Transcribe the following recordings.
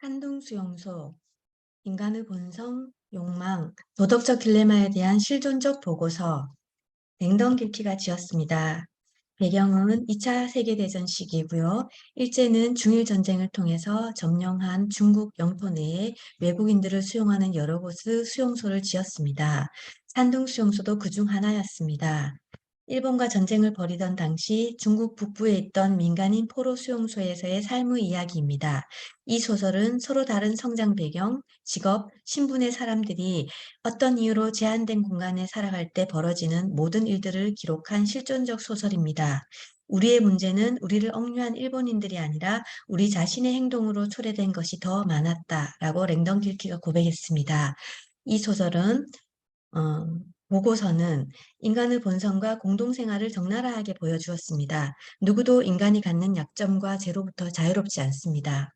산둥수용소, 인간의 본성, 욕망, 도덕적 딜레마에 대한 실존적 보고서, 랭던 길키가 지었습니다. 배경은 2차 세계대전 시기고요. 일제는 중일전쟁을 통해서 점령한 중국 영토 내에 외국인들을 수용하는 여러 곳의 수용소를 지었습니다. 산둥수용소도 그 중 하나였습니다. 일본과 전쟁을 벌이던 당시 중국 북부에 있던 민간인 포로 수용소에서의 삶의 이야기입니다. 이 소설은 서로 다른 성장 배경, 직업, 신분의 사람들이 어떤 이유로 제한된 공간에 살아갈 때 벌어지는 모든 일들을 기록한 실존적 소설입니다. 우리의 문제는 우리를 억류한 일본인들이 아니라 우리 자신의 행동으로 초래된 것이 더 많았다라고 랭던 길키가 고백했습니다. 이 소설은 어, 보고서는 인간의 본성과 공동생활을 적나라하게 보여주었습니다. 누구도 인간이 갖는 약점과 죄로부터 자유롭지 않습니다.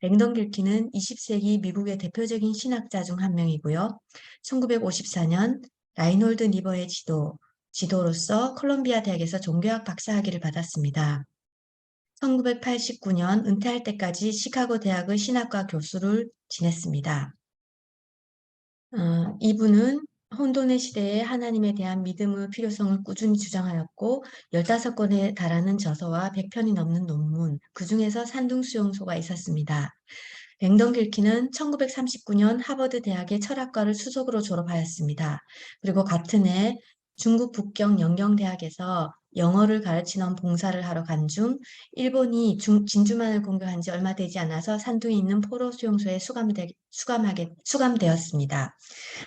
랭던 길키는 20세기 미국의 대표적인 신학자 중 한 명이고요. 1954년 라이놀드 리버의 지도, 지도로서 콜롬비아 대학에서 종교학 박사학위를 받았습니다. 1989년 은퇴할 때까지 시카고 대학의 신학과 교수를 지냈습니다. 어, 이분은 혼돈의 시대에 하나님에 대한 믿음의 필요성을 꾸준히 주장하였고 15권에 달하는 저서와 100편이 넘는 논문, 그 중에서 산둥수용소가 있었습니다. 랭던 길키는 1939년 하버드 대학의 철학과를 수석으로 졸업하였습니다. 그리고 같은 해 중국 북경 영경대학에서 영어를 가르치는 봉사를 하러 간 중 일본이 중, 진주만을 공격한 지 얼마 되지 않아서 산둥에 있는 포로 수용소에 수감되, 수감하게, 수감되었습니다.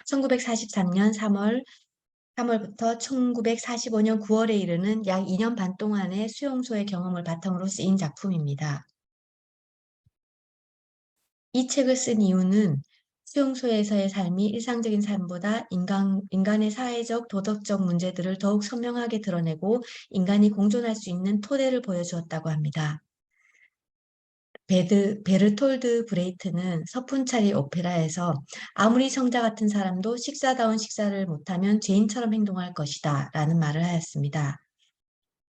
1943년 3월 3월부터 1945년 9월에 이르는 약 2년 반 동안의 수용소의 경험을 바탕으로 쓰인 작품입니다. 이 책을 쓴 이유는 수용소에서의 삶이 일상적인 삶보다 인간, 인간의 사회적, 도덕적 문제들을 더욱 선명하게 드러내고 인간이 공존할 수 있는 토대를 보여주었다고 합니다. 베드, 베르톨드 브레이트는 서푼차리 오페라에서 아무리 성자 같은 사람도 식사다운 식사를 못하면 죄인처럼 행동할 것이다 라는 말을 하였습니다.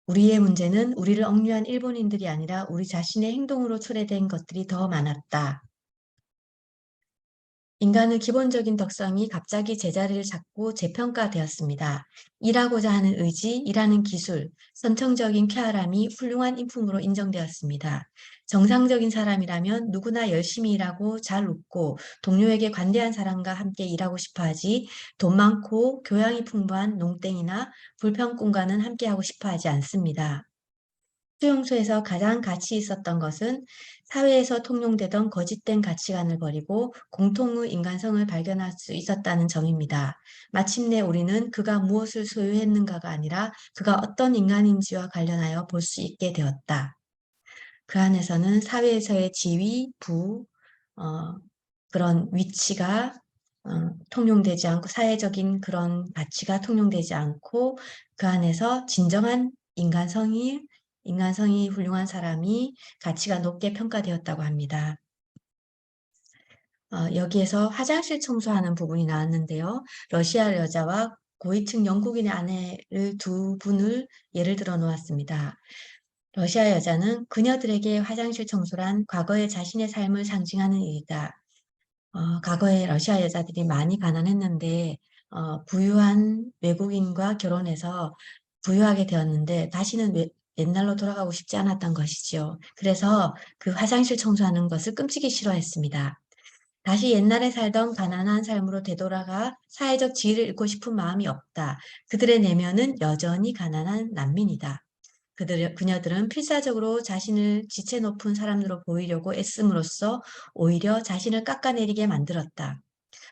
우리의 문제는 우리를 억류한 일본인들이 아니라 우리 자신의 행동으로 초래된 것들이 더 많았다. 인간의 기본적인 덕성이 갑자기 제자리를 잡고 재평가되었습니다. 일하고자 하는 의지, 일하는 기술, 선천적인 쾌활함이 훌륭한 인품으로 인정되었습니다. 정상적인 사람이라면 누구나 열심히 일하고 잘 웃고 동료에게 관대한 사람과 함께 일하고 싶어 하지 돈 많고 교양이 풍부한 농땡이나 불평꾼과는 함께하고 싶어 하지 않습니다. 수용소에서 가장 가치 있었던 것은 사회에서 통용되던 거짓된 가치관을 버리고 공통의 인간성을 발견할 수 있었다는 점입니다. 마침내 우리는 그가 무엇을 소유했는가가 아니라 그가 어떤 인간인지와 관련하여 볼 수 있게 되었다. 그 안에서는 사회에서의 지위, 부, 어, 그런 위치가 어, 통용되지 않고 사회적인 그런 가치가 통용되지 않고 그 안에서 진정한 인간성이 인간성이 훌륭한 사람이 가치가 높게 평가되었다고 합니다. 어, 여기에서 화장실 청소하는 부분이 나왔는데요. 러시아 여자와 고위층 영국인의 아내를 두 분을 예를 들어 놓았습니다. 러시아 여자는 그녀들에게 화장실 청소란 과거의 자신의 삶을 상징하는 일이다. 어, 과거에 러시아 여자들이 많이 가난했는데 어, 부유한 외국인과 결혼해서 부유하게 되었는데 다시는 외, 옛날로 돌아가고 싶지 않았던 것이지요. 그래서 그 화장실 청소하는 것을 끔찍이 싫어했습니다. 다시 옛날에 살던 가난한 삶으로 되돌아가 사회적 지위를 잃고 싶은 마음이 없다. 그들의 내면은 여전히 가난한 난민이다. 그들, 그녀들은 필사적으로 자신을 지체 높은 사람으로 보이려고 애씀으로써 오히려 자신을 깎아내리게 만들었다.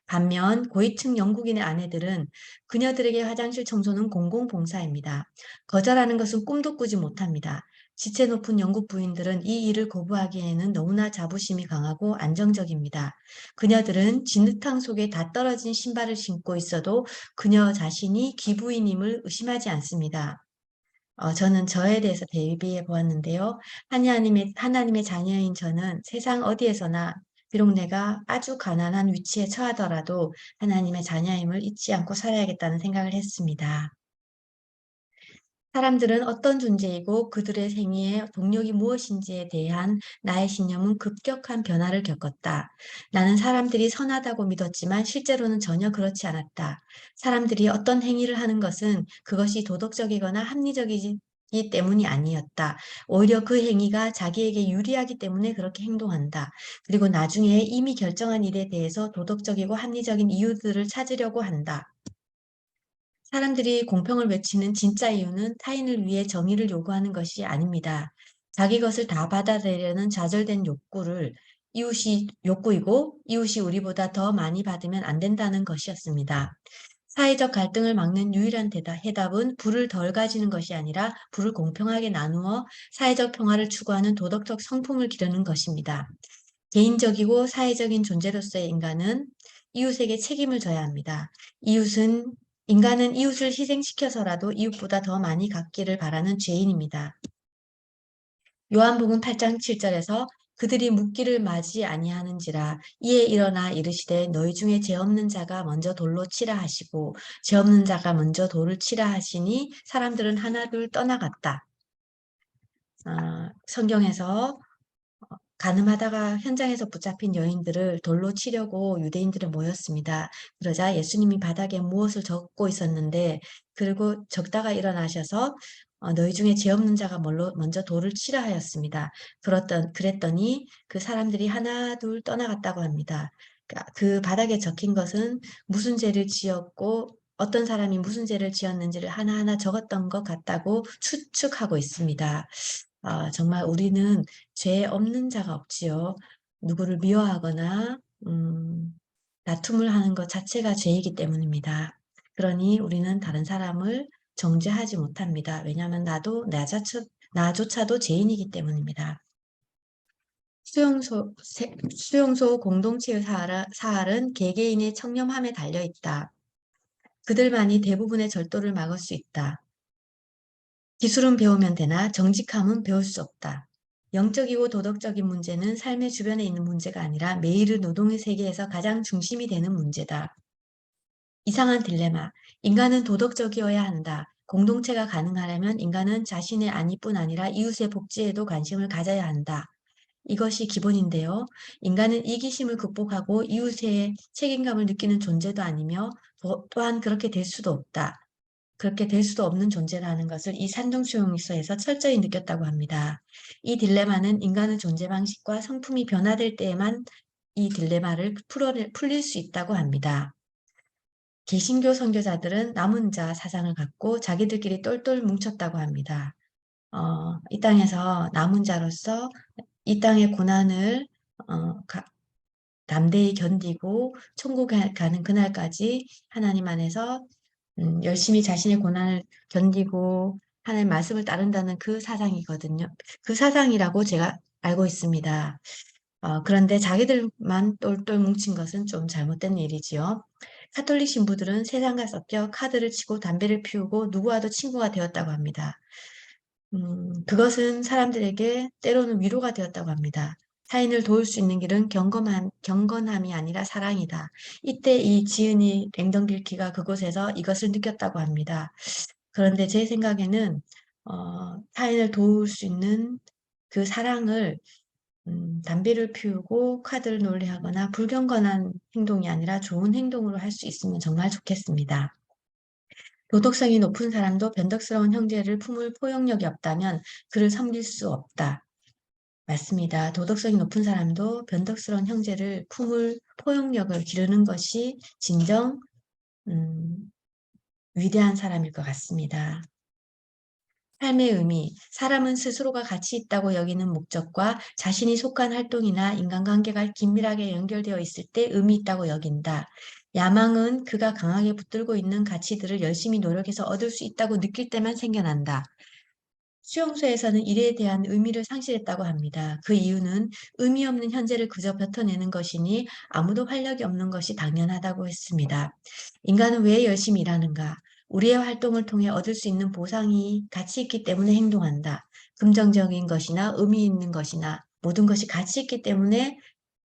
반면 고위층 영국인의 아내들은 그녀들에게 화장실 청소는 공공봉사입니다. 거절하는 것은 꿈도 꾸지 못합니다. 지체 높은 영국 부인들은 이 일을 거부하기에는 너무나 자부심이 강하고 안정적입니다. 그녀들은 진흙탕 속에 다 떨어진 신발을 신고 있어도 그녀 자신이 기부인임을 의심하지 않습니다. 어, 저는 저에 대해서 대비해 보았는데요. 하나님의, 하나님의 자녀인 저는 세상 어디에서나 비록 내가 아주 가난한 위치에 처하더라도 하나님의 자녀임을 잊지 않고 살아야겠다는 생각을 했습니다. 사람들은 어떤 존재이고 그들의 생애의 동력이 무엇인지에 대한 나의 신념은 급격한 변화를 겪었다. 나는 사람들이 선하다고 믿었지만 실제로는 전혀 그렇지 않았다. 사람들이 어떤 행위를 하는 것은 그것이 도덕적이거나 합리적이지 기 때문이 아니었다. 오히려 그 행위가 자기에게 유리하기 때문에 그렇게 행동한다. 그리고 나중에 이미 결정한 일에 대해서 도덕적이고 합리적인 이유들을 찾으려고 한다. 사람들이 공평을 외치는 진짜 이유는 타인을 위해 정의를 요구하는 것이 아닙니다. 자기 것을 다 받아들이려는 좌절된 욕구를 이웃이 욕구이고 이웃이 우리보다 더 많이 받으면 안 된다는 것이었습니다. 사회적 갈등을 막는 유일한 대답, 해답은 불을 덜 가지는 것이 아니라 불을 공평하게 나누어 사회적 평화를 추구하는 도덕적 성품을 기르는 것입니다. 개인적이고 사회적인 존재로서의 인간은 이웃에게 책임을 져야 합니다. 이웃은 인간은 이웃을 희생시켜서라도 이웃보다 더 많이 갖기를 바라는 죄인입니다. 요한복음 8장 7절에서 그들이 묻기를 맞이 아니하는지라 이에 일어나 이르시되 너희 중에 죄 없는 자가 먼저 돌로 치라 하시고 죄 없는 자가 먼저 돌을 치라 하시니 사람들은 하나둘 떠나갔다. 아, 성경에서 가늠하다가 현장에서 붙잡힌 여인들을 돌로 치려고 유대인들은 모였습니다. 그러자 예수님이 바닥에 무엇을 적고 있었는데 그리고 적다가 일어나셔서 어, 너희 중에 죄 없는 자가 먼저 돌을 치라 하였습니다. 그랬던, 그랬더니 그 사람들이 하나 둘 떠나갔다고 합니다. 그러니까 그 바닥에 적힌 것은 무슨 죄를 지었고 어떤 사람이 무슨 죄를 지었는지를 하나하나 적었던 것 같다고 추측하고 있습니다. 아, 정말 우리는 죄 없는 자가 없지요. 누구를 미워하거나 음, 다툼을 하는 것 자체가 죄이기 때문입니다. 그러니 우리는 다른 사람을 정죄하지 못합니다. 왜냐하면 나도 나자처, 나조차도 죄인이기 때문입니다. 수용소, 수용소 공동체의 사활은 개개인의 청렴함에 달려있다. 그들만이 대부분의 절도를 막을 수 있다. 기술은 배우면 되나 정직함은 배울 수 없다. 영적이고 도덕적인 문제는 삶의 주변에 있는 문제가 아니라 매일의 노동의 세계에서 가장 중심이 되는 문제다. 이상한 딜레마. 인간은 도덕적이어야 한다. 공동체가 가능하려면 인간은 자신의 안위뿐 아니라 이웃의 복지에도 관심을 가져야 한다. 이것이 기본인데요. 인간은 이기심을 극복하고 이웃의 책임감을 느끼는 존재도 아니며 또한 그렇게 될 수도 없다. 그렇게 될 수도 없는 존재라는 것을 이 산정수용서에서 철저히 느꼈다고 합니다. 이 딜레마는 인간의 존재 방식과 성품이 변화될 때에만 이 딜레마를 풀어, 풀릴 수 있다고 합니다. 개신교 선교자들은 남은 자 사상을 갖고 자기들끼리 똘똘 뭉쳤다고 합니다. 어, 이 땅에서 남은 자로서 이 땅의 고난을 어, 가, 담대히 견디고 천국에 가는 그날까지 하나님 안에서 음, 열심히 자신의 고난을 견디고 하나님 말씀을 따른다는 그 사상이거든요. 그 사상이라고 제가 알고 있습니다. 어, 그런데 자기들만 똘똘 뭉친 것은 좀 잘못된 일이지요. 카톨릭 신부들은 세상과 섞여 카드를 치고 담배를 피우고 누구와도 친구가 되었다고 합니다. 음, 그것은 사람들에게 때로는 위로가 되었다고 합니다. 타인을 도울 수 있는 길은 경건한, 경건함이 아니라 사랑이다. 이때 이 지은이 랭던길키가 그곳에서 이것을 느꼈다고 합니다. 그런데 제 생각에는 어, 타인을 도울 수 있는 그 사랑을 음, 담배를 피우고 카드를 놀래하거나 불경건한 행동이 아니라 좋은 행동으로 할 수 있으면 정말 좋겠습니다. 도덕성이 높은 사람도 변덕스러운 형제를 품을 포용력이 없다면 그를 섬길 수 없다. 맞습니다. 도덕성이 높은 사람도 변덕스러운 형제를 품을 포용력을 기르는 것이 진정 음, 위대한 사람일 것 같습니다. 삶의 의미, 사람은 스스로가 가치 있다고 여기는 목적과 자신이 속한 활동이나 인간관계가 긴밀하게 연결되어 있을 때 의미 있다고 여긴다. 야망은 그가 강하게 붙들고 있는 가치들을 열심히 노력해서 얻을 수 있다고 느낄 때만 생겨난다. 수용소에서는 일에 대한 의미를 상실했다고 합니다. 그 이유는 의미 없는 현재를 그저 뱉어내는 것이니 아무도 활력이 없는 것이 당연하다고 했습니다. 인간은 왜 열심히 일하는가? 우리의 활동을 통해 얻을 수 있는 보상이 가치 있기 때문에 행동한다. 긍정적인 것이나 의미 있는 것이나 모든 것이 가치 있기 때문에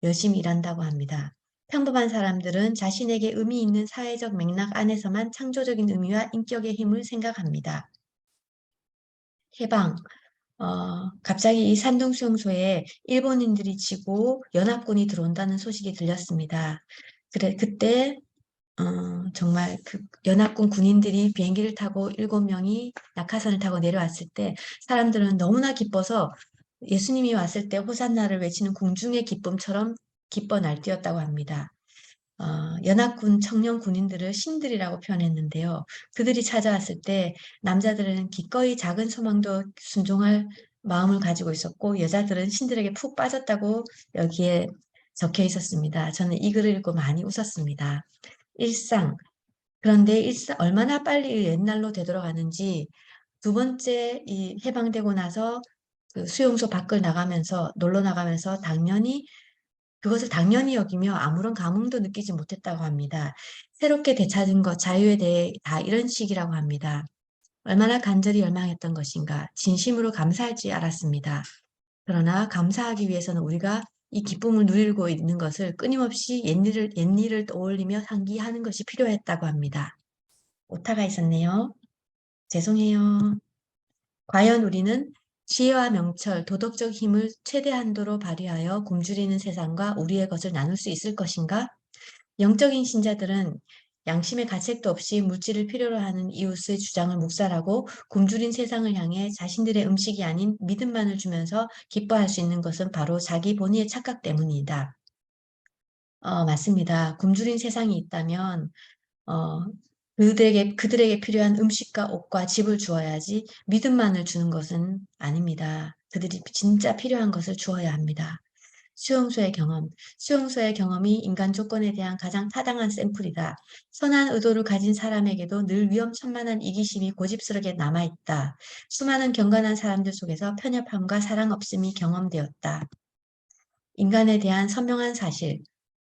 열심히 일한다고 합니다. 평범한 사람들은 자신에게 의미 있는 사회적 맥락 안에서만 창조적인 의미와 인격의 힘을 생각합니다. 해방, 어, 갑자기 이 산둥 수용소에 일본인들이 지고 연합군이 들어온다는 소식이 들렸습니다. 그래, 그때 어, 정말 그 연합군 군인들이 비행기를 타고 일곱 명이 낙하산을 타고 내려왔을 때 사람들은 너무나 기뻐서 예수님이 왔을 때 호산나를 외치는 궁중의 기쁨처럼 기뻐 날뛰었다고 합니다. 어, 연합군 청년 군인들을 신들이라고 표현했는데요. 그들이 찾아왔을 때 남자들은 기꺼이 작은 소망도 순종할 마음을 가지고 있었고 여자들은 신들에게 푹 빠졌다고 여기에 적혀 있었습니다. 저는 이 글을 읽고 많이 웃었습니다. 일상. 그런데 일상, 얼마나 빨리 옛날로 되돌아가는지 두 번째 이 해방되고 나서 그 수용소 밖을 나가면서 놀러 나가면서 당연히 그것을 당연히 여기며 아무런 감흥도 느끼지 못했다고 합니다. 새롭게 되찾은 것, 자유에 대해 다 이런 식이라고 합니다. 얼마나 간절히 열망했던 것인가, 진심으로 감사할 줄 알았습니다. 그러나 감사하기 위해서는 우리가 이 기쁨을 누리고 있는 것을 끊임없이 옛일을, 옛일을 떠올리며 상기하는 것이 필요했다고 합니다. 오타가 있었네요. 죄송해요. 과연 우리는 지혜와 명철, 도덕적 힘을 최대한도로 발휘하여 굶주리는 세상과 우리의 것을 나눌 수 있을 것인가? 영적인 신자들은 양심의 가책도 없이 물질을 필요로 하는 이웃의 주장을 묵살하고 굶주린 세상을 향해 자신들의 음식이 아닌 믿음만을 주면서 기뻐할 수 있는 것은 바로 자기 본의의 착각 때문이다. 어, 맞습니다. 굶주린 세상이 있다면 어, 그들에게, 그들에게 필요한 음식과 옷과 집을 주어야지 믿음만을 주는 것은 아닙니다. 그들이 진짜 필요한 것을 주어야 합니다. 수용소의 경험. 수용소의 경험이 인간 조건에 대한 가장 타당한 샘플이다. 선한 의도를 가진 사람에게도 늘 위험천만한 이기심이 고집스럽게 남아있다. 수많은 경건한 사람들 속에서 편협함과 사랑 없음이 경험되었다. 인간에 대한 선명한 사실.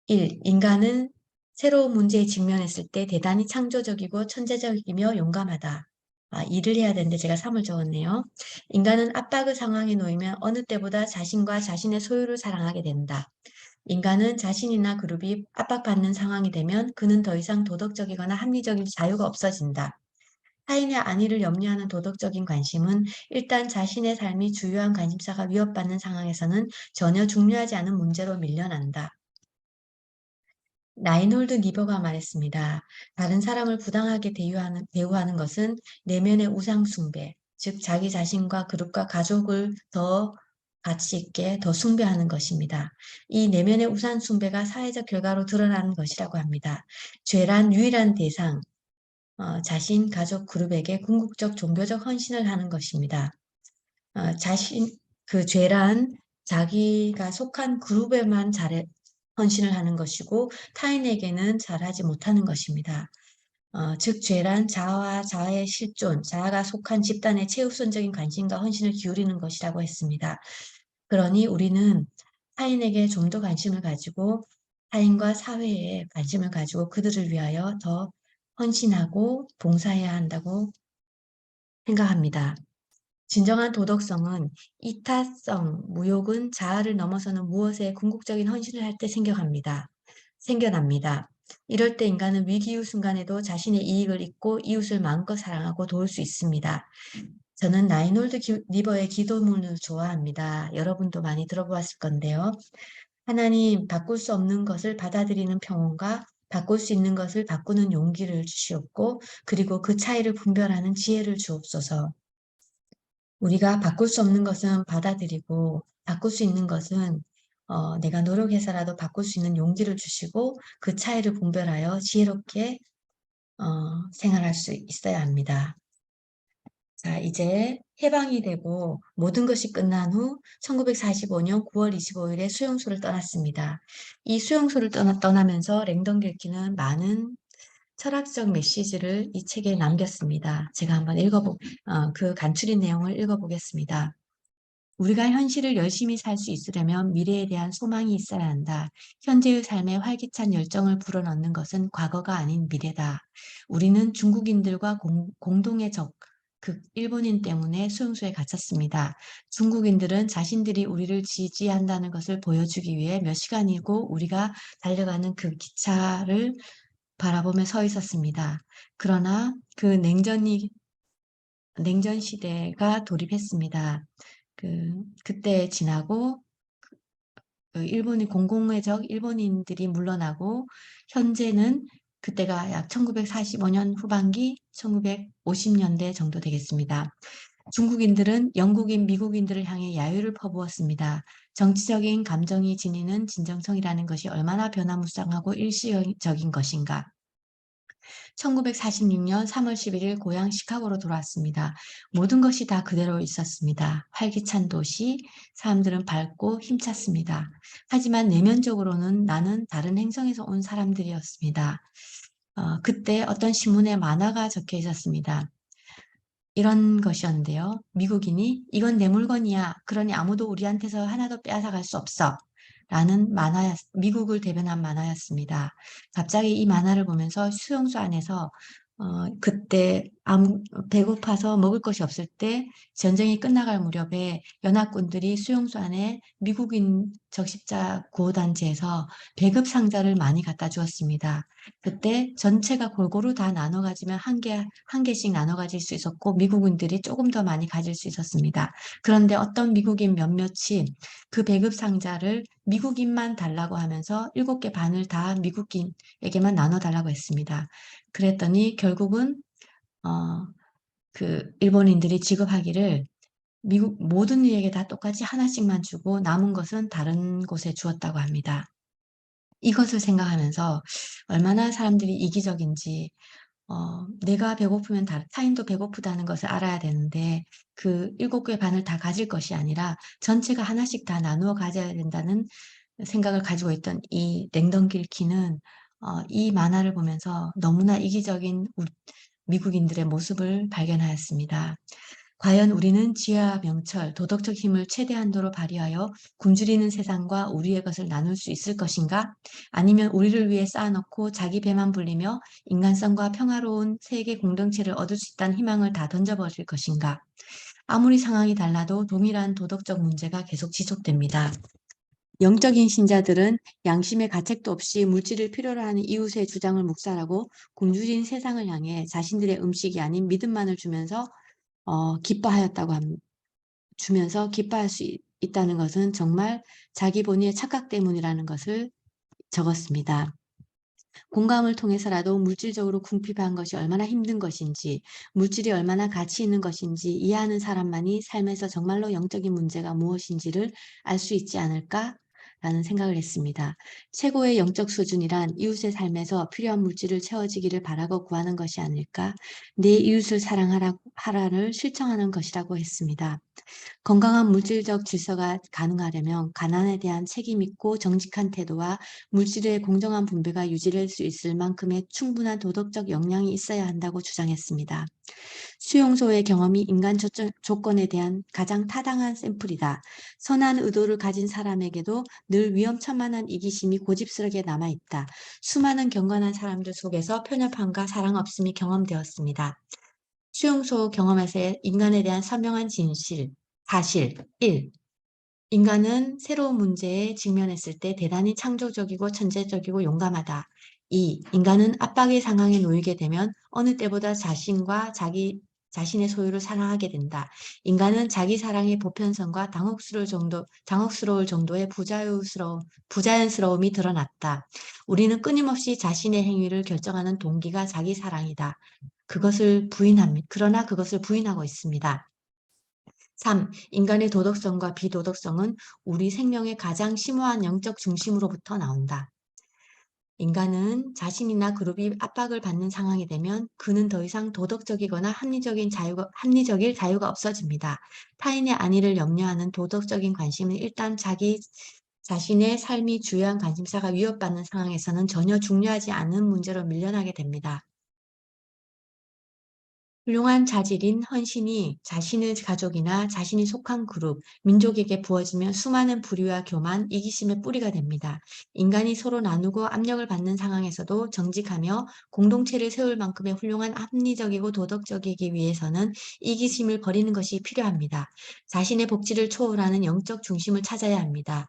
1. 인간은 새로운 문제에 직면했을 때 대단히 창조적이고 천재적이며 용감하다. 아, 일을 해야 되는데 제가 3을 적었네요. 인간은 압박의 상황에 놓이면 어느 때보다 자신과 자신의 소유를 사랑하게 된다. 인간은 자신이나 그룹이 압박받는 상황이 되면 그는 더 이상 도덕적이거나 합리적인 자유가 없어진다. 타인의 안위를 염려하는 도덕적인 관심은 일단 자신의 삶이 주요한 관심사가 위협받는 상황에서는 전혀 중요하지 않은 문제로 밀려난다. 라이놀드 니버가 말했습니다. 다른 사람을 부당하게 대우하는, 대우하는 것은 내면의 우상 숭배, 즉 자기 자신과 그룹과 가족을 더 가치 있게 더 숭배하는 것입니다. 이 내면의 우상 숭배가 사회적 결과로 드러나는 것이라고 합니다. 죄란 유일한 대상, 어, 자신, 가족, 그룹에게 궁극적 종교적 헌신을 하는 것입니다. 어, 자신, 그 죄란 자기가 속한 그룹에만 잘해, 헌신을 하는 것이고 타인에게는 잘하지 못하는 것입니다. 어, 즉 죄란 자아와 자아의 실존, 자아가 속한 집단의 최우선적인 관심과 헌신을 기울이는 것이라고 했습니다. 그러니 우리는 타인에게 좀 더 관심을 가지고 타인과 사회에 관심을 가지고 그들을 위하여 더 헌신하고 봉사해야 한다고 생각합니다. 진정한 도덕성은 이타성, 무욕은 자아를 넘어서는 무엇에 궁극적인 헌신을 할 때 생겨갑니다. 생겨납니다. 이럴 때 인간은 위기의 순간에도 자신의 이익을 잊고 이웃을 마음껏 사랑하고 도울 수 있습니다. 저는 나이놀드 리버의 기도문을 좋아합니다. 여러분도 많이 들어보았을 건데요. 하나님, 바꿀 수 없는 것을 받아들이는 평온과 바꿀 수 있는 것을 바꾸는 용기를 주시옵고, 그리고 그 차이를 분별하는 지혜를 주옵소서. 우리가 바꿀 수 없는 것은 받아들이고 바꿀 수 있는 것은 어, 내가 노력해서라도 바꿀 수 있는 용기를 주시고 그 차이를 분별하여 지혜롭게 어, 생활할 수 있어야 합니다. 자, 이제 해방이 되고 모든 것이 끝난 후 1945년 9월 25일에 수용소를 떠났습니다. 이 수용소를 떠나, 떠나면서 랭던 길키는 많은 철학적 메시지를 이 책에 남겼습니다. 제가 한번 읽어보, 어, 그 간추린 내용을 읽어보겠습니다. 우리가 현실을 열심히 살 수 있으려면 미래에 대한 소망이 있어야 한다. 현재의 삶에 활기찬 열정을 불어넣는 것은 과거가 아닌 미래다. 우리는 중국인들과 공, 공동의 적, 그 일본인 때문에 수용소에 갇혔습니다. 중국인들은 자신들이 우리를 지지한다는 것을 보여주기 위해 몇 시간이고 우리가 달려가는 그 기차를 바라보며 서 있었습니다. 그러나 그 냉전이 냉전 시대가 돌입했습니다. 그 그때 지나고 그 일본의 공공의적 일본인들이 물러나고 현재는 그때가 약 1945년 후반기 1950년대 정도 되겠습니다. 중국인들은 영국인, 미국인들을 향해 야유를 퍼부었습니다. 정치적인 감정이 지니는 진정성이라는 것이 얼마나 변화무쌍하고 일시적인 것인가. 1946년 3월 11일 고향 시카고로 돌아왔습니다. 모든 것이 다 그대로 있었습니다. 활기찬 도시, 사람들은 밝고 힘찼습니다. 하지만 내면적으로는 나는 다른 행성에서 온 사람들이었습니다. 어, 그때 어떤 신문에 만화가 적혀 있었습니다. 이런 것이었는데요. 미국인이 이건 내 물건이야. 그러니 아무도 우리한테서 하나도 빼앗아갈 수 없어. 라는 만화였, 미국을 대변한 만화였습니다. 갑자기 이 만화를 보면서 수용소 안에서 어, 그때 아무, 배고파서 먹을 것이 없을 때 전쟁이 끝나갈 무렵에 연합군들이 수용소 안에 미국인 적십자 구호단체에서 배급 상자를 많이 갖다 주었습니다. 그때 전체가 골고루 다 나눠 가지면 한 개, 한 개씩 나눠 가질 수 있었고 미국인들이 조금 더 많이 가질 수 있었습니다. 그런데 어떤 미국인 몇몇이 그 배급 상자를 미국인만 달라고 하면서 일곱 개 반을 다 미국인에게만 나눠 달라고 했습니다. 그랬더니 결국은 어, 그 일본인들이 지급하기를 미국 모든 이에게 다 똑같이 하나씩만 주고 남은 것은 다른 곳에 주었다고 합니다. 이것을 생각하면서 얼마나 사람들이 이기적인지 어, 내가 배고프면 다, 타인도 배고프다는 것을 알아야 되는데 그 일곱 개 반을 다 가질 것이 아니라 전체가 하나씩 다 나누어 가져야 된다는 생각을 가지고 있던 이 랭던길 키는 어, 이 만화를 보면서 너무나 이기적인 미국인들의 모습을 발견하였습니다. 과연 우리는 지혜와 명철, 도덕적 힘을 최대한도로 발휘하여 굶주리는 세상과 우리의 것을 나눌 수 있을 것인가? 아니면 우리를 위해 쌓아놓고 자기 배만 불리며 인간성과 평화로운 세계 공동체를 얻을 수 있다는 희망을 다 던져버릴 것인가? 아무리 상황이 달라도 동일한 도덕적 문제가 계속 지속됩니다. 영적인 신자들은 양심의 가책도 없이 물질을 필요로 하는 이웃의 주장을 묵살하고 굶주린 세상을 향해 자신들의 음식이 아닌 믿음만을 주면서 어, 기뻐하였다고 함, 주면서 기뻐할 수 있, 있다는 것은 정말 자기 본의의 착각 때문이라는 것을 적었습니다. 공감을 통해서라도 물질적으로 궁핍한 것이 얼마나 힘든 것인지, 물질이 얼마나 가치 있는 것인지 이해하는 사람만이 삶에서 정말로 영적인 문제가 무엇인지를 알 수 있지 않을까 라는 생각을 했습니다. 최고의 영적 수준이란 이웃의 삶에서 필요한 물질을 채워지기를 바라고 구하는 것이 아닐까? 내 이웃을 사랑하라를 실천하는 것이라고 했습니다. 건강한 물질적 질서가 가능하려면 가난에 대한 책임 있고 정직한 태도와 물질의 공정한 분배가 유지될 수 있을 만큼의 충분한 도덕적 역량이 있어야 한다고 주장했습니다. 수용소의 경험이 인간 조건에 대한 가장 타당한 샘플이다. 선한 의도를 가진 사람에게도 늘 위험천만한 이기심이 고집스럽게 남아있다. 수많은 경건한 사람들 속에서 편협함과 사랑 없음이 경험되었습니다. 수용소 경험에서의 인간에 대한 선명한 진실, 사실 1. 인간은 새로운 문제에 직면했을 때 대단히 창조적이고 천재적이고 용감하다. 2. 인간은 압박의 상황에 놓이게 되면 어느 때보다 자신과 자기 자신의 소유를 사랑하게 된다. 인간은 자기 사랑의 보편성과 당혹스러울 정도, 당혹스러울 정도의 부자유스러움, 부자연스러움이 드러났다. 우리는 끊임없이 자신의 행위를 결정하는 동기가 자기 사랑이다. 그것을 부인합니다. 그러나 그것을 부인하고 있습니다. 3. 인간의 도덕성과 비도덕성은 우리 생명의 가장 심오한 영적 중심으로부터 나온다. 인간은 자신이나 그룹이 압박을 받는 상황이 되면 그는 더 이상 도덕적이거나 합리적인 자유가, 합리적일 자유가 없어집니다. 타인의 안위를 염려하는 도덕적인 관심은 일단 자기 자신의 삶이 주요한 관심사가 위협받는 상황에서는 전혀 중요하지 않은 문제로 밀려나게 됩니다. 훌륭한 자질인 헌신이 자신의 가족이나 자신이 속한 그룹, 민족에게 부어지면 수많은 불의와 교만, 이기심의 뿌리가 됩니다. 인간이 서로 나누고 압력을 받는 상황에서도 정직하며 공동체를 세울 만큼의 훌륭한 합리적이고 도덕적이기 위해서는 이기심을 버리는 것이 필요합니다. 자신의 복지를 초월하는 영적 중심을 찾아야 합니다.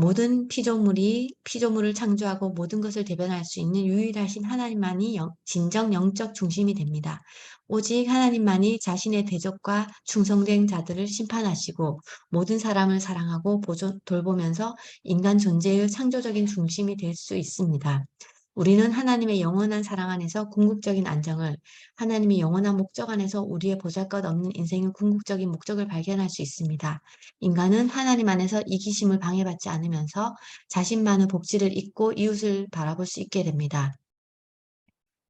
모든 피조물이 피조물을 창조하고 모든 것을 대변할 수 있는 유일하신 하나님만이 영, 진정 영적 중심이 됩니다. 오직 하나님만이 자신의 대적과 충성된 자들을 심판하시고 모든 사람을 사랑하고 보존, 돌보면서 인간 존재의 창조적인 중심이 될 수 있습니다. 우리는 하나님의 영원한 사랑 안에서 궁극적인 안정을, 하나님의 영원한 목적 안에서 우리의 보잘것 없는 인생의 궁극적인 목적을 발견할 수 있습니다. 인간은 하나님 안에서 이기심을 방해받지 않으면서 자신만의 복지를 잊고 이웃을 바라볼 수 있게 됩니다.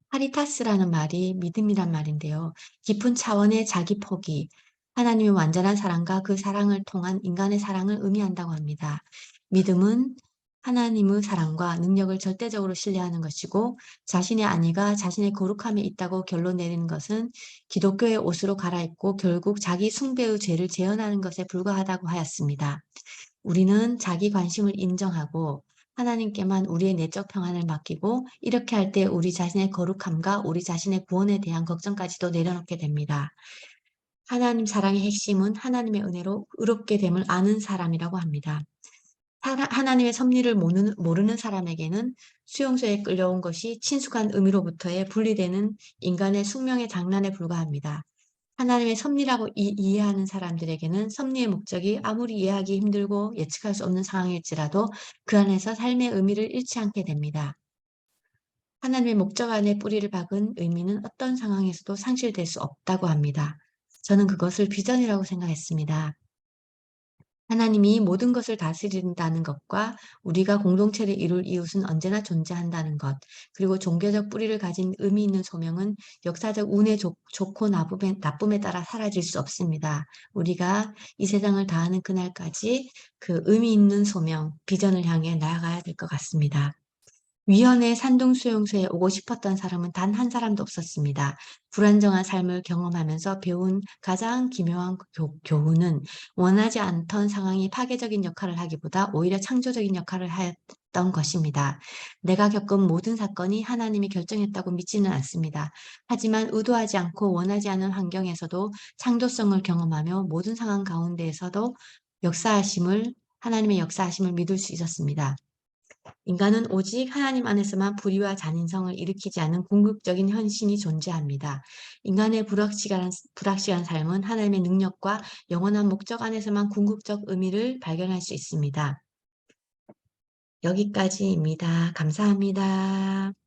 카리타스라는 말이 믿음이란 말인데요. 깊은 차원의 자기 포기, 하나님의 완전한 사랑과 그 사랑을 통한 인간의 사랑을 의미한다고 합니다. 믿음은 하나님의 사랑과 능력을 절대적으로 신뢰하는 것이고 자신의 안위가 자신의 거룩함에 있다고 결론 내리는 것은 기독교의 옷으로 갈아입고 결국 자기 숭배의 죄를 재현하는 것에 불과하다고 하였습니다. 우리는 자기 관심을 인정하고 하나님께만 우리의 내적 평안을 맡기고 이렇게 할 때 우리 자신의 거룩함과 우리 자신의 구원에 대한 걱정까지도 내려놓게 됩니다. 하나님 사랑의 핵심은 하나님의 은혜로 의롭게 됨을 아는 사람이라고 합니다. 하나님의 섭리를 모르는, 사람에게는 수용소에 끌려온 것이 친숙한 의미로부터의 분리되는 인간의 숙명의 장난에 불과합니다. 하나님의 섭리라고 이, 이해하는 사람들에게는 섭리의 목적이 아무리 이해하기 힘들고 예측할 수 없는 상황일지라도 그 안에서 삶의 의미를 잃지 않게 됩니다. 하나님의 목적 안에 뿌리를 박은 의미는 어떤 상황에서도 상실될 수 없다고 합니다. 저는 그것을 비전이라고 생각했습니다. 하나님이 모든 것을 다스린다는 것과 우리가 공동체를 이룰 이웃은 언제나 존재한다는 것, 그리고 종교적 뿌리를 가진 의미 있는 소명은 역사적 운의 좋, 고 나쁨에, 나쁨에 따라 사라질 수 없습니다. 우리가 이 세상을 다하는 그날까지 그 의미 있는 소명, 비전을 향해 나아가야 될 것 같습니다. 위원회 산둥수용소에 오고 싶었던 사람은 단 한 사람도 없었습니다. 불안정한 삶을 경험하면서 배운 가장 기묘한 교, 교훈은 원하지 않던 상황이 파괴적인 역할을 하기보다 오히려 창조적인 역할을 하였던 것입니다. 내가 겪은 모든 사건이 하나님이 결정했다고 믿지는 않습니다. 하지만 의도하지 않고 원하지 않은 환경에서도 창조성을 경험하며 모든 상황 가운데에서도 역사하심을 하나님의 역사하심을 믿을 수 있었습니다. 인간은 오직 하나님 안에서만 불의와 잔인성을 일으키지 않는 궁극적인 현신이 존재합니다. 인간의 불확실한, 불확실한 삶은 하나님의 능력과 영원한 목적 안에서만 궁극적 의미를 발견할 수 있습니다. 여기까지입니다. 감사합니다.